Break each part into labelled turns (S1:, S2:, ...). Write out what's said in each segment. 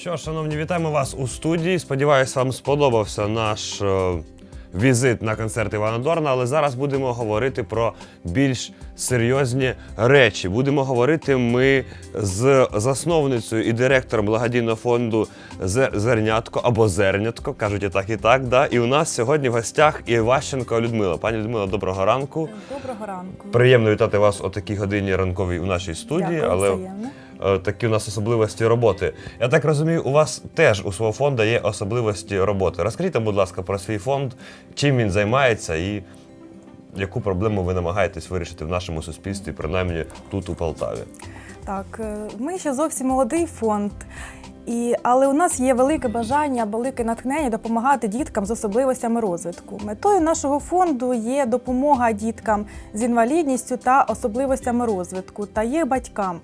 S1: Що, шановні, вітаємо вас у студії. Сподіваюсь, вам сподобався наш е, візит на концерт Івана Дорна, але зараз будемо говорити про більш серйозні речі. Будемо говорити ми з засновницею і директором благодійного фонду «Зер- Зернятко або Зернятко, кажуть і так, і так. Да? І у нас сьогодні в гостях Іващенко Людмила. Пані Людмила, доброго ранку.
S2: Доброго ранку.
S1: Приємно вітати вас о такій годині ранковій у нашій студії,
S2: Дякую,
S1: але
S2: взаємно.
S1: Е, такі у нас особливості роботи. Я так розумію, у вас теж у свого фонду є особливості роботи. Розкажіть, будь ласка, про свій фонд, чим він займається і яку проблему ви намагаєтесь вирішити в нашому суспільстві, принаймні тут, у Полтаві.
S2: Так, е, ми ще зовсім молодий фонд. І, але у нас є велике бажання, велике натхнення допомагати діткам з особливостями розвитку. Метою нашого фонду є допомога діткам з інвалідністю та особливостями розвитку та їх батькам.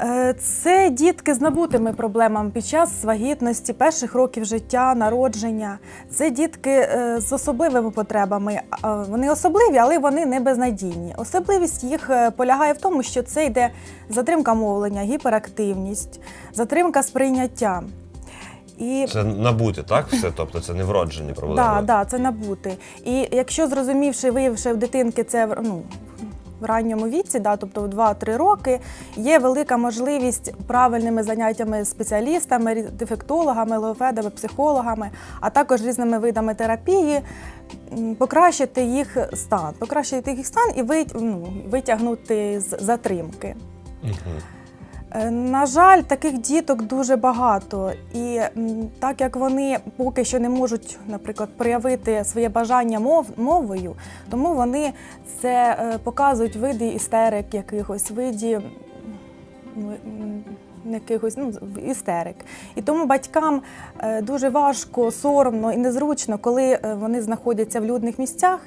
S2: Е, Це дітки з набутими проблемами під час вагітності, перших років життя, народження. Це дітки е, з особливими потребами. Вони особливі, але вони не безнадійні. Особливість їх е, полягає в тому, що це йде затримка мовлення, гіперактивність, затримка сприйняття. І
S1: Це набути, так? Все? Тобто це не вроджені проблеми.
S2: Так, да, це набути. І якщо зрозумівши, виявивши в дитинки це ну, в ранньому віці, да, тобто в 2-3 роки, є велика можливість правильними заняттями спеціалістами, дефектологами, логопедами, психологами, а також різними видами терапії. Покращити їх стан, покращити їх стан і ну, витягнути з затримки.
S1: Мгм.
S2: Е, На жаль, таких діток дуже багато, і так як вони поки що не можуть, наприклад, проявити своє бажання мов, мовою, тому вони це е, показують в виді істерик якихось, виді якихось ну, істерик. І тому батькам е, дуже важко, соромно і незручно, коли вони знаходяться в людних місцях,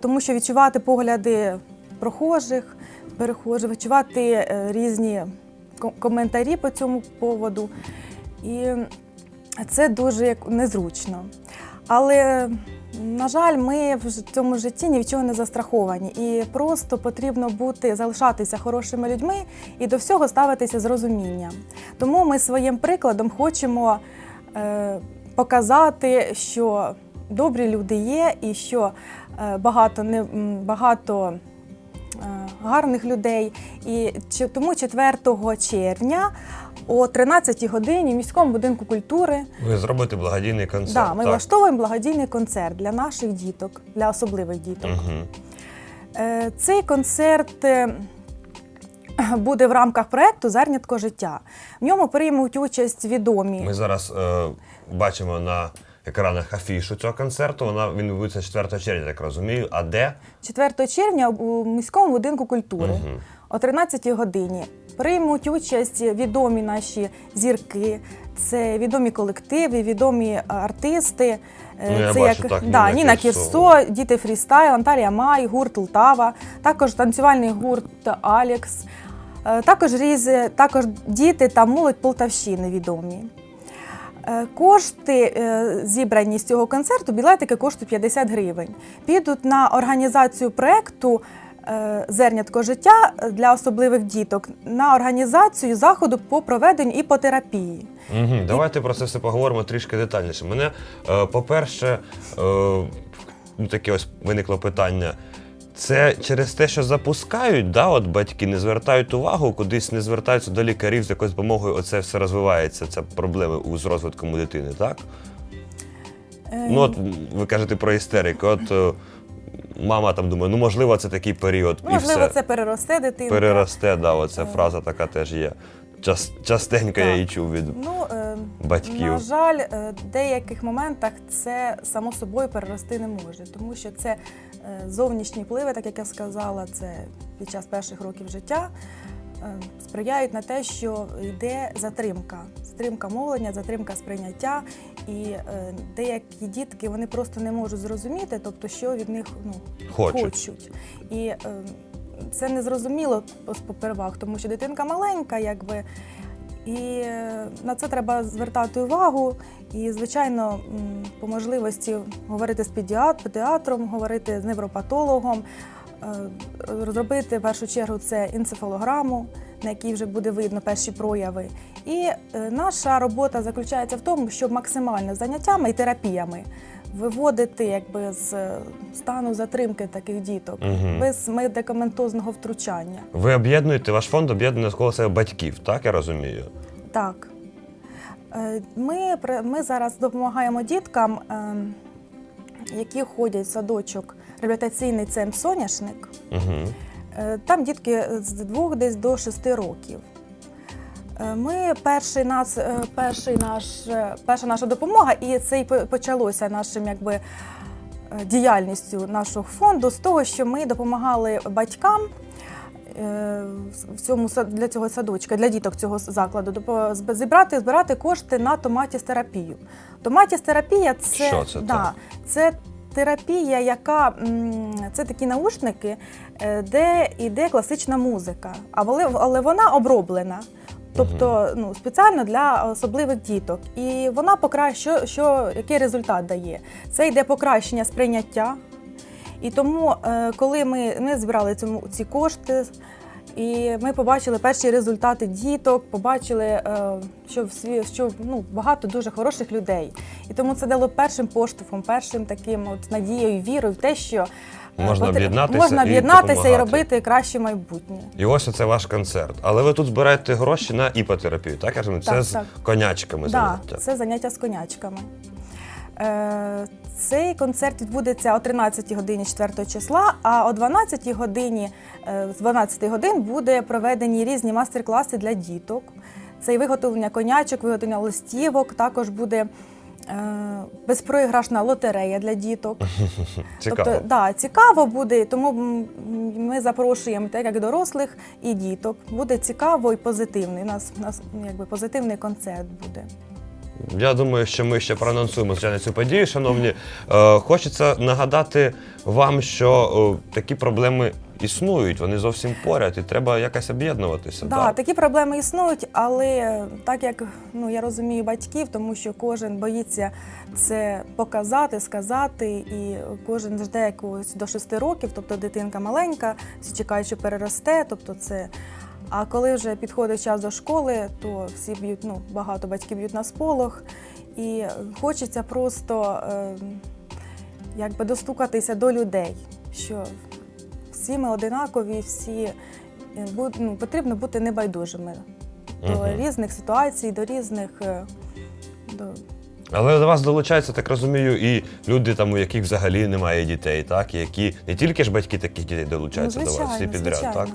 S2: тому що відчувати погляди прохожих, перехожих, відчувати різні коментарі по цьому поводу. І це дуже незручно. Але, на жаль, ми в цьому житті ні від чого не застраховані. І просто потрібно бути, залишатися хорошими людьми і до всього ставитися з розумінням. Тому ми своїм прикладом хочемо е, показати, що добрі люди є, і що е, багато, не, багато гарних людей. І тому 4 червня о 13 годині в міському будинку культури
S1: Ви зробите благодійний концерт.
S2: да, ми
S1: так?
S2: влаштовуємо благодійний концерт для наших діток, для особливих діток. Е, Цей концерт е, буде в рамках проекту Зернятко життя. В ньому приймуть участь відомі.
S1: Ми зараз е, бачимо на екранах афішу цього концерту. Вона він відбудеться 4 червня, так розумію. А де?
S2: 4 червня у міському будинку культури
S1: Мгм.
S2: о 13 годині приймуть участь відомі наші зірки. Це відомі колективи, відомі артисти. Е,
S1: Ну, я
S2: це
S1: бачу, так,
S2: да,
S1: Ніна
S2: Ніна
S1: Кірсо.
S2: Кірсо, діти фрістайл, Анталія Май, гурт Лтава, також танцювальний гурт Алекс, е, також різ, також діти та молодь Полтавщини відомі. Е, Кошти, е, зібрані з цього концерту, білетики коштують 50 гривень. Підуть на організацію проєкту е, Зернятко життя для особливих діток на організацію заходу по проведенню іпотерапії.
S1: Угу. Давайте про це все поговоримо трішки детальніше. Мене, по-перше, ну, таке ось виникло питання. Це через те, що запускають, да, от батьки не звертають увагу, кудись не звертаються до лікарів з якоюсь допомогою, оце все розвивається, ця проблема з розвитком у дитини, так?
S2: Е,
S1: Ну, от ви кажете про істерику. От е, мама там думає, ну можливо, це такий період, і
S2: Можливо,
S1: все
S2: це переросте дитинка.
S1: переросте. Да, оця фраза така теж є. Час, частенько я її чув від
S2: Ну, е,
S1: батьків.
S2: На жаль, е, в деяких моментах це само собою перерости не може, тому що це е, зовнішні впливи, так як я сказала, це під час перших років життя е, сприяють на те, що йде затримка, затримка мовлення, затримка сприйняття, і деякі дітки вони просто не можуть зрозуміти, тобто, що від них ну,
S1: Хочуть.
S2: хочуть. І це незрозуміло пос- попервах, тому що дитинка маленька, якби. І е, на це треба звертати увагу. І, звичайно, по можливості говорити з педіатром, говорити з невропатологом, е, розробити в першу чергу це енцефалограму, на якій вже буде видно перші прояви. І е, наша робота заключається в тому, щоб максимально заняттями і терапіями виводити якби, з е, стану затримки таких діток
S1: Мгм.
S2: без медикаментозного втручання.
S1: Ви об'єднуєте, ваш фонд об'єднує навколо себе батьків, так я розумію?
S2: Так. Е, Ми, ми зараз допомагаємо діткам, ем, які ходять в садочок реабілітаційний центр соняшник.
S1: Угу.
S2: Е, Там дітки з двох десь до шести років. Е, Ми перший нас, е, перший наш, е, перша наша допомога, і це і почалося нашим якби. Діяльністю нашого фонду з того, що ми допомагали батькам в цьому для цього садочка, для діток цього закладу, зібрати збирати кошти на томатістерапію. Томатістерапія це,
S1: Що це
S2: да, це терапія, яка це такі наушники, де йде класична музика, але, але вона оброблена. Тобто ну, спеціально для особливих діток. І вона покращує, що, який результат дає. Це йде покращення сприйняття. І тому, е, коли ми, ми збирали цьому, ці кошти, і ми побачили перші результати діток, побачили, е, що, що ну, багато дуже хороших людей. І тому це дало першим поштовхом, першим таким от надією, вірою в те, що
S1: Можна
S2: потр-
S1: об'єднатися
S2: можна
S1: і
S2: об'єднатися і,
S1: допомагати.
S2: робити краще майбутнє.
S1: І ось оце ваш концерт. Але ви тут збираєте гроші на іпотерапію, так я розумію? Це
S2: Так,
S1: з
S2: так.
S1: конячками
S2: Так,
S1: заняття.
S2: це заняття з конячками. Е, Цей концерт відбудеться о 13 годині 4 числа, а о 12 годині е, з 12 годин буде проведені різні майстер-класи для діток. Це і виготовлення конячок, виготовлення листівок, також буде безпроіграшна лотерея для діток.
S1: Цікаво.
S2: Тобто, да, цікаво буде, тому ми запрошуємо так як дорослих і діток. Буде цікаво і позитивний. У нас, у нас якби позитивний концерт буде.
S1: Я думаю, що ми ще проанонсуємо звичайно цю подію. Шановні, е, хочеться нагадати вам, що е, такі проблеми існують, вони зовсім поряд, і треба якось об'єднуватися.
S2: Да, такі проблеми існують, але так як ну я розумію батьків, тому що кожен боїться це показати, сказати, і кожен жде якогось до 6 років, тобто дитинка маленька, всі чекають, що переросте. Тобто це. А коли вже підходить час до школи, то всі б'ють, ну багато батьків б'ють на сполох, і хочеться просто е, якби достукатися до людей, що всі ми одинакові, всі е, ну, потрібно бути небайдужими до різних ситуацій, до різних. е, До...
S1: Але до вас долучаються, так розумію, і люди, там, у яких взагалі немає дітей, так? І які не тільки ж батьки таких дітей долучаються
S2: ну,
S1: до вас, всі підряд,
S2: звичайно.
S1: так?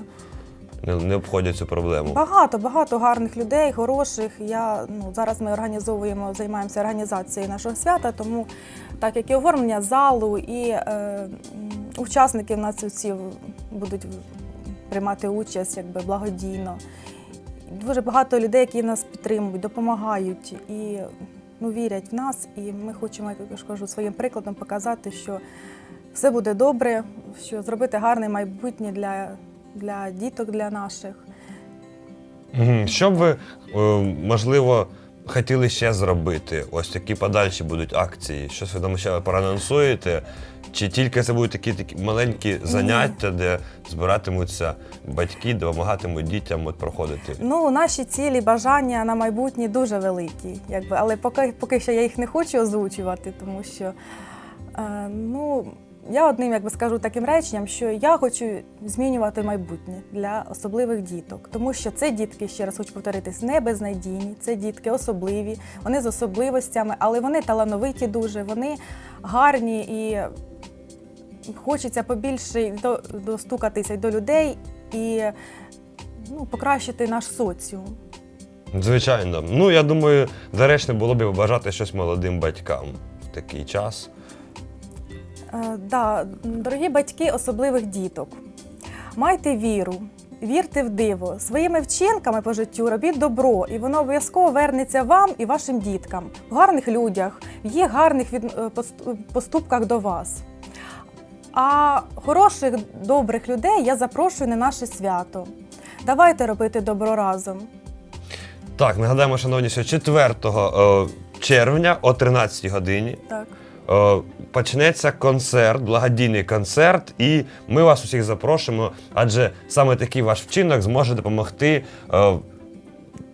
S1: Не, не обходять цю проблему.
S2: Багато, багато гарних людей, хороших. Я ну зараз ми організовуємо, займаємося організацією нашого свята, тому так як і оформлення залу, і е, учасники в нас усі будуть приймати участь якби благодійно. Дуже багато людей, які нас підтримують, допомагають і ну, вірять в нас. І ми хочемо, як я кажу, своїм прикладом показати, що все буде добре, що зробити гарне майбутнє для, для діток, для наших.
S1: Що б ви, е, можливо, хотіли ще зробити? Ось які подальші будуть акції. Щось ви там ще проанонсуєте? Чи тільки це будуть такі, такі маленькі заняття, де збиратимуться батьки, допомагатимуть дітям от проходити?
S2: Ну, наші цілі, бажання на майбутнє дуже великі, якби, але поки, поки що я їх не хочу озвучувати, тому що е, ну, я одним якби скажу таким реченням, що я хочу змінювати майбутнє для особливих діток, тому що це дітки, ще раз хочу повторитись, не безнадійні, це дітки особливі, вони з особливостями, але вони талановиті дуже, вони гарні і хочеться побільше до- достукатися до людей і ну, покращити наш соціум.
S1: Звичайно. Ну, я думаю, доречно було б побажати щось молодим батькам в такий час.
S2: Е, да, дорогі батьки особливих діток, майте віру, вірте в диво. Своїми вчинками по життю робіть добро, і воно обов'язково вернеться вам і вашим діткам, в гарних людях, в їх гарних е, поступках до вас. А хороших, добрих людей я запрошую на наше свято. Давайте робити добро разом.
S1: Так, нагадаємо, шановні, що 4 е, червня о 13 годині
S2: Так.
S1: Е, почнеться концерт, благодійний концерт, і ми вас усіх запрошуємо, адже саме такий ваш вчинок зможе допомогти. е,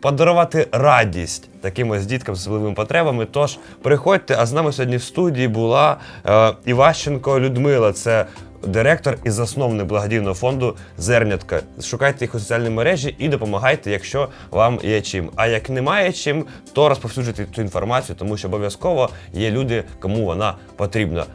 S1: Подарувати радість таким ось діткам з особливими потребами. Тож приходьте, а з нами сьогодні в студії була е, Іващенко Людмила. Це директор і засновник благодійного фонду Зернятка. Шукайте їх у соціальній мережі і допомагайте, якщо вам є чим. А як немає чим, то розповсюджуйте цю інформацію, тому що обов'язково є люди, кому вона потрібна.